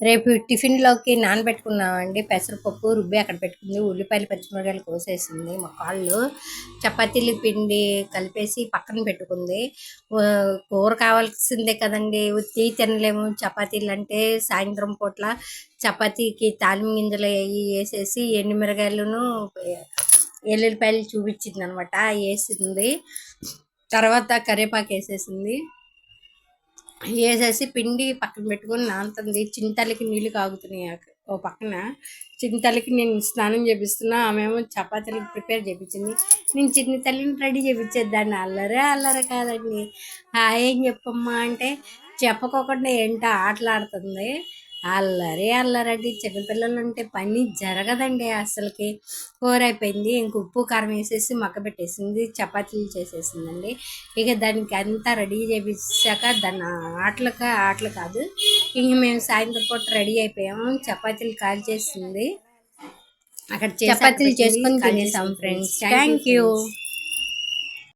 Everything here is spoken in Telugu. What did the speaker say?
రేపు టిఫిన్లోకి నానబెట్టుకున్నామండి. పెసరపప్పు రుబ్బి అక్కడ పెట్టుకుంది. ఉల్లిపాయలు పచ్చిమిరకాయలు కోసేసింది. మా కాళ్ళు చపాతీలు పిండి కలిపేసి పక్కన పెట్టుకుంది. కూర కావాల్సిందే కదండి. ఉత్తి తినలేము. చపాతీలు అంటే సాయంత్రం పూట్ల చపాతీకి తాలిం గింజలు అవి వేసేసి ఎండుమిరకాయలను ఎల్లుల్లిపాయలు చూపించింది అనమాట వేసింది. తర్వాత కరివేపాకు వేసేసింది. వేసేసి పిండి పక్కన పెట్టుకొని నానుతుంది. చింతలకి నీళ్ళు కాగుతున్నాయి ఓ పక్కన చింతలకి నేను స్నానం చేపిస్తున్నా. ఆమెమో చపాతీలకు ప్రిపేర్ చేపించింది. నేను చిన్న తల్లిని రెడీ చేపించేదాన్ని అల్లరే అల్లరే కాదండి. ఏం చెప్పమ్మా అంటే చెప్పకోకుండా ఏంటో ఆటలాడుతుంది. అల్లరి అల్లరండి చిన్నపిల్లలు ఉంటే పని జరగదండి అసలుకి. కూర అయిపోయింది ఇంక ఉప్పు కారం వేసేసి మక్క పెట్టేసింది చపాతీలు చేసేసిందండి. ఇక దానికి అంతా రెడీ చేపించాక దాన్ని ఆటలక ఆటలు కాదు ఇంక మేము సాయంత్రం పూట రెడీ అయిపోయాము చపాతీలు కాల్ చేసింది. అక్కడ చపాతీలు చేసుకొని తినేసాం ఫ్రెండ్స్ థ్యాంక్ యూ